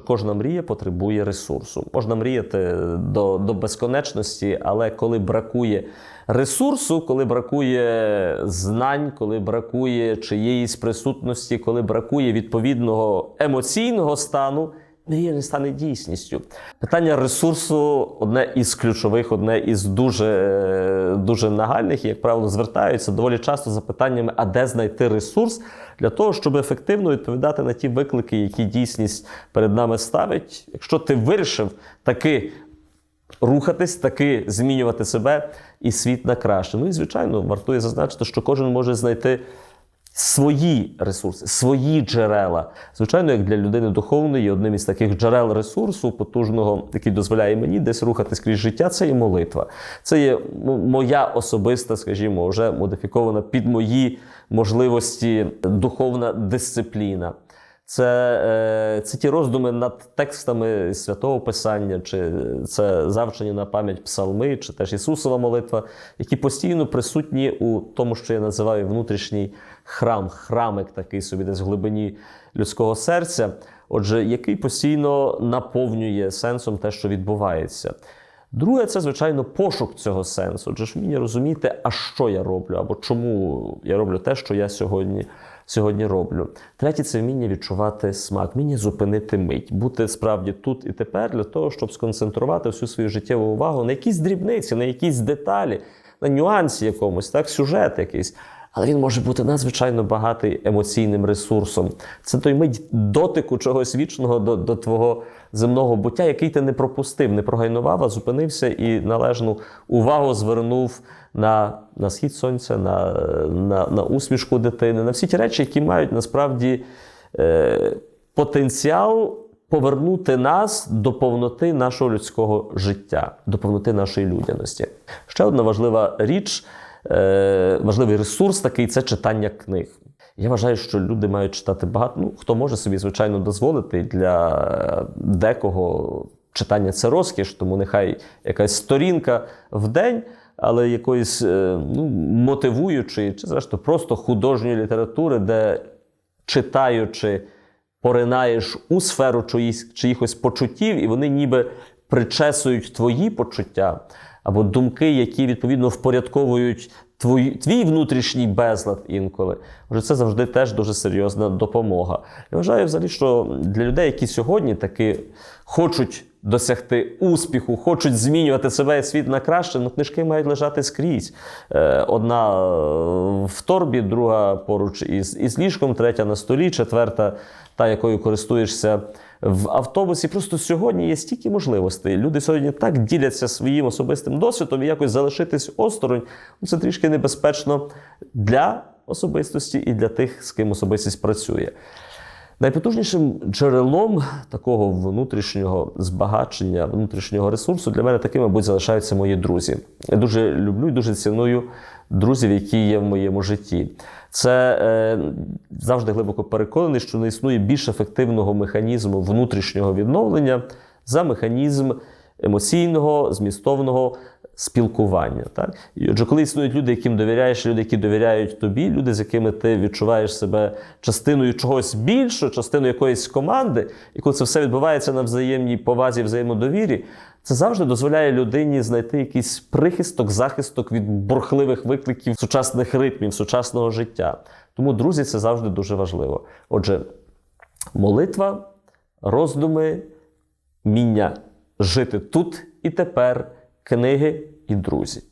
кожна мрія потребує ресурсу. Можна мріяти до, до безконечності, але коли бракує ресурсу, коли бракує знань, коли бракує чиєїсь присутності, коли бракує відповідного емоційного стану. Мрія не стане дійсністю. Питання ресурсу одне із ключових, одне із дуже, дуже нагальних, і, як правило, звертаються доволі часто за питаннями, а де знайти ресурс для того, щоб ефективно відповідати на ті виклики, які дійсність перед нами ставить. Якщо ти вирішив таки рухатись, таки змінювати себе і світ на краще. Ну і звичайно, вартує зазначити, що кожен може знайти свої ресурси, свої джерела. Звичайно, як для людини духовної, одним із таких джерел ресурсу, потужного, який дозволяє мені десь рухатись крізь життя, це є молитва. Це є моя особиста, скажімо, вже модифікована під мої можливості духовна дисципліна. Це, е, це ті роздуми над текстами святого Писання, чи це завчені на пам'ять псалми, чи теж Ісусова молитва, які постійно присутні у тому, що я називаю внутрішній храм, храмик такий собі десь в глибині людського серця, отже, який постійно наповнює сенсом те, що відбувається. Друге, це, звичайно, пошук цього сенсу. Отже, ж вміння розуміти, а що я роблю, або чому я роблю те, що я сьогодні, сьогодні роблю. Третє це вміння відчувати смак, вміння зупинити мить, бути справді тут і тепер для того, щоб сконцентрувати всю свою життєву увагу на якісь дрібниці, на якісь деталі, на нюансі якомусь, так, сюжет якийсь. Але він може бути надзвичайно багатий емоційним ресурсом. Це той мить дотику чогось вічного до, до твого земного буття, який ти не пропустив, не прогайнував, а зупинився і належну увагу звернув на, на схід сонця, на, на, на усмішку дитини, на всі ті речі, які мають насправді е, потенціал повернути нас до повноти нашого людського життя, до повноти нашої людяності. Ще одна важлива річ, е, важливий ресурс такий це читання книг. Я вважаю, що люди мають читати багато. Ну, хто може собі, звичайно, дозволити для декого читання це розкіш, тому нехай якась сторінка в день, але якоїсь е, ну, мотивуючої, чи зрештою просто художньої літератури, де читаючи, поринаєш у сферу чиїхось почуттів, і вони ніби причесують твої почуття або думки, які відповідно впорядковують твій, твій внутрішній безлад інколи. Отже, це завжди теж дуже серйозна допомога. Я вважаю, взагалі, що для людей, які сьогодні таки хочуть досягти успіху, хочуть змінювати себе і світ на краще, ну книжки мають лежати скрізь. Е, Одна е, в торбі, друга поруч із, із ліжком, третя на столі, четверта та, якою користуєшся в автобусі. Просто сьогодні є стільки можливостей. Люди сьогодні так діляться своїм особистим досвідом і якось залишитись осторонь. ну, Це трішки небезпечно для особистості і для тих, з ким особистість працює. Найпотужнішим джерелом такого внутрішнього збагачення, внутрішнього ресурсу для мене таким, мабуть, залишаються мої друзі. Я дуже люблю і дуже ціную друзів, які є в моєму житті. Це е, завжди глибоко переконаний, що не існує більш ефективного механізму внутрішнього відновлення за механізм емоційного, змістовного спілкування. Так? І отже, коли існують люди, яким довіряєш, люди, які довіряють тобі, люди, з якими ти відчуваєш себе частиною чогось більшого, частиною якоїсь команди, і коли це все відбувається на взаємній повазі, взаємодовірі, це завжди дозволяє людині знайти якийсь прихисток, захисток від бурхливих викликів сучасних ритмів, сучасного життя. Тому, друзі, це завжди дуже важливо. Отже, молитва, роздуми, міння жити тут і тепер, книги і друзі.